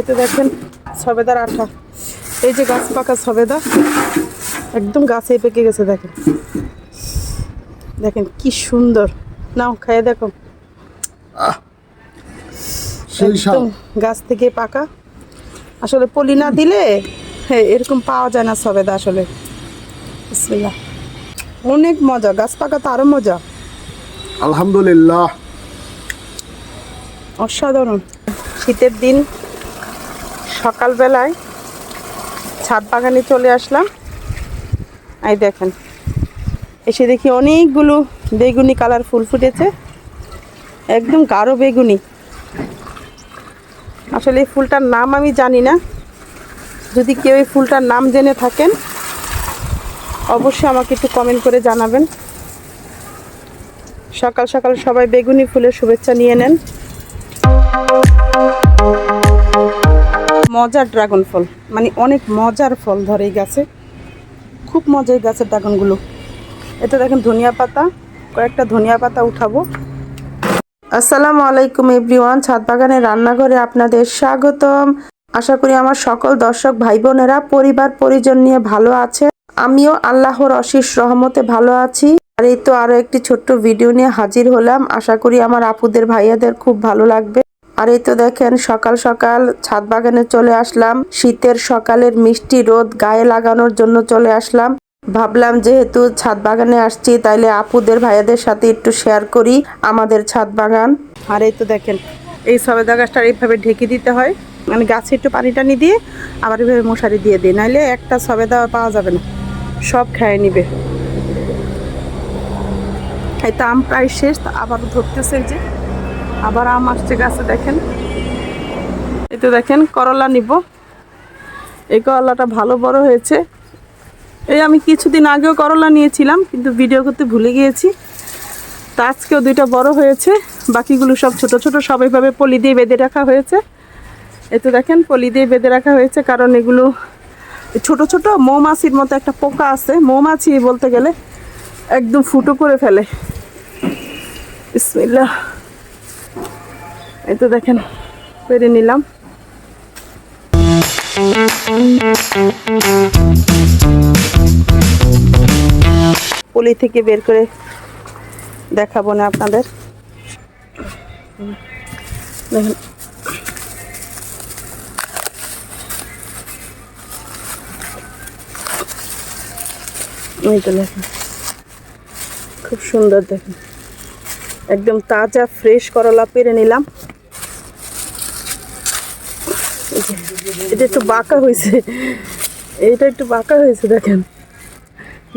এতে দেখেন সবেদার আঠা। এই যে গাছ পাকা সবেদা একদম গাছে পেকে গেছে দেখেন। দেখেন কি সুন্দর। নাও খাইয়ে দেখো। একদম গাছ থেকে পাকা। আসলে পলি না দিলে হ্যাঁ এরকম পাওয়া যায় না সবেদা আসলে। বিসমিল্লাহ। অনেক মজা গাছ পাকা তো আরও মজা। আলহামদুলিল্লাহ। অসাধারণ। শীতের দিন সকালবেলায় ছাদ বাগানে চলে আসলাম। এই দেখেন, এসে দেখি অনেকগুলো বেগুনি কালার ফুল ফুটেছে, একদম গাঢ় বেগুনি। আসলে এই ফুলটার নাম আমি জানি না। যদি কেউ এই ফুলটার নাম জেনে থাকেন, অবশ্যই আমাকে একটু কমেন্ট করে জানাবেন। সকাল সকাল সবাই বেগুনি ফুলের শুভেচ্ছা নিয়ে নেন। মজার ড্রাগন ফল মানে অনেক মজার ফল ধরে এই গাছে। খুব মজা এই গাছের ড্রাগনগুলো এটা দেখেন ধনিয়া পাতা। কয়েকটা ধনিয়া পাতা উঠাবো। আসসালামু আলাইকুম এভরিওয়ান। ছাদ বাগানের রান্নাঘরে আপনাদের স্বাগতম। আশা করি আমার সকল দর্শক ভাই বোনেরা পরিবার, পরিজন নিয়ে ভালো আছে। আমিও আল্লাহর অশেষ রহমতে ভালো আছি। আর এই তো আরও একটি ছোট্ট ভিডিও নিয়ে হাজির হলাম। আশা করি আমার আপুদের, ভাইয়াদের খুব ভালো লাগবে। আর এই তো দেখেন সকাল সকাল ছাদ বাগানে চলে আসলাম। শীতের সকালের মিষ্টি রোদ গায়ে লাগানোর জন্য চলে আসলাম। ভাবলাম যেহেতু ছাদ বাগানে আসছি, তাইলে আপুদের ভাইয়াদের সাথে একটু শেয়ার করি আমাদের ছাদ বাগান। আর এই তো দেখেন, এই সবেদা গাছটা এইভাবে ঢেকে দিতে হয়। মানে গাছে একটু পানি টানি দিয়ে আবার এইভাবে মশারি দিয়ে দিই নাহলে একটা সবেদা পাওয়া যাবে না, সব খেয়ে নিবে। এই তো আম প্রায় শেষ আবার ধরতেছে যে। আবার আম আসছে গাছে, দেখেন। এই তো দেখেন, করলা নিব। এই করলাটা ভালো বড় হয়েছে। এই আমি কিছুদিন আগেও করলা নিয়েছিলাম, কিন্তু ভিডিও করতে ভুলে গিয়েছি। তা আজকেও দুইটা বড় হয়েছে। বাকিগুলো সব ছোট ছোট সবাইভাবে পলি দিয়ে বেঁধে রাখা হয়েছে। এই তো দেখেন, পলি দিয়ে বেঁধে রাখা হয়েছে, কারণ এগুলো ছোট ছোট মৌমাছির মতো একটা পোকা আছে। মৌমাছি বলতে গেলে একদম ফুটো করে ফেলে। বিসমিল্লাহ। এই তো দেখেন পেরে নিলাম। পলি থেকে বের করে দেখাবো না আপনাদের। দেখেন। তো দেখেন। খুব সুন্দর দেখেন। একদম তাজা ফ্রেশ করলা পেরে নিলাম এই যে, এটা একটু বাঁকা হয়েছে। এইটা একটু বাঁকা হয়েছে, দেখেন।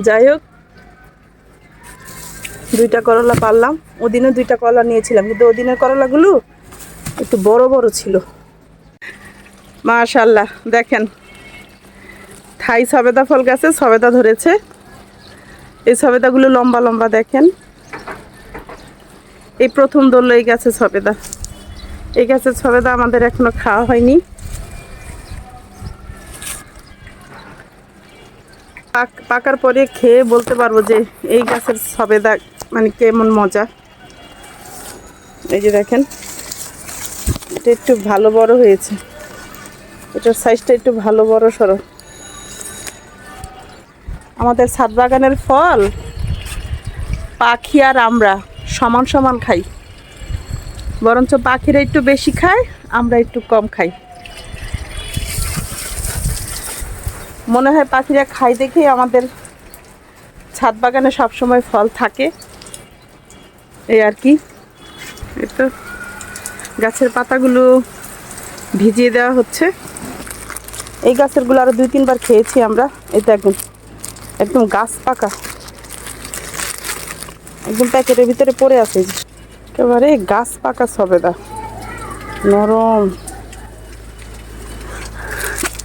যাই হোক, দুইটা করলা পারলাম। ওদিনে দুইটা করলা নিয়েছিলাম, কিন্তু ওদিনের করলাগুলো একটু বড় বড় ছিল। মাশাল্লাহ দেখেন। থাই সবেদা ফল গাছে সবেদা ধরেছে। এই সবেদাগুলো লম্বা লম্বা, দেখেন। এই প্রথম দোল এই গাছে সবেদা। এই গাছের সবেদা আমাদের এখনও খাওয়া হয়নি। পাকার পরে খেয়ে বলতে পারব যে এই গাছের সবেদা মানে কেমন মজা। এই যে দেখেন, এটা একটু ভালো বড় হয়েছে। এটার সাইজটা একটু ভালো বড় সড়ো আমাদের ছাদ বাগানের ফল, পাখি আর আমরা সমান সমান খাই। বরঞ্চ পাখিরা একটু বেশি খায়, আমরা একটু কম খাই। মনে হয় পাখিরা খাই দেখে আমাদের ছাদ বাগানে সবসময় ফল থাকে। এই আর কি। তো গাছের পাতাগুলো ভিজিয়ে দেওয়া হচ্ছে। এই গাছেরগুলো আরও দুই, তিনবার খেয়েছি আমরা। এই দেখুন একদম গাছ পাকা। একদম প্যাকেটের ভিতরে পড়ে আছে। একেবারে গাছ পাকা সবেদা। নরম।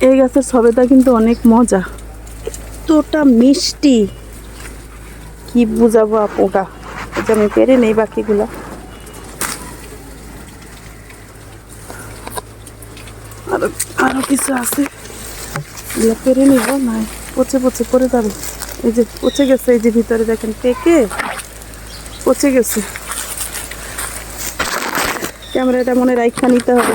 এই গাছের সবেদা কিন্তু অনেক মজা। এতটা মিষ্টি। কি বুঝাবো এই যে আমি পেরে নেই বাকিগুলো। আরও আরও কিছু আছে। এগুলো পেরে নিব না পচে পচে পড়ে যাবে। এই যে পচে গেছে, এই যে ভিতরে দেখেন পেকে। পচে গেছে। ক্যামেরাটা মনে রাইখা নিতে হবে।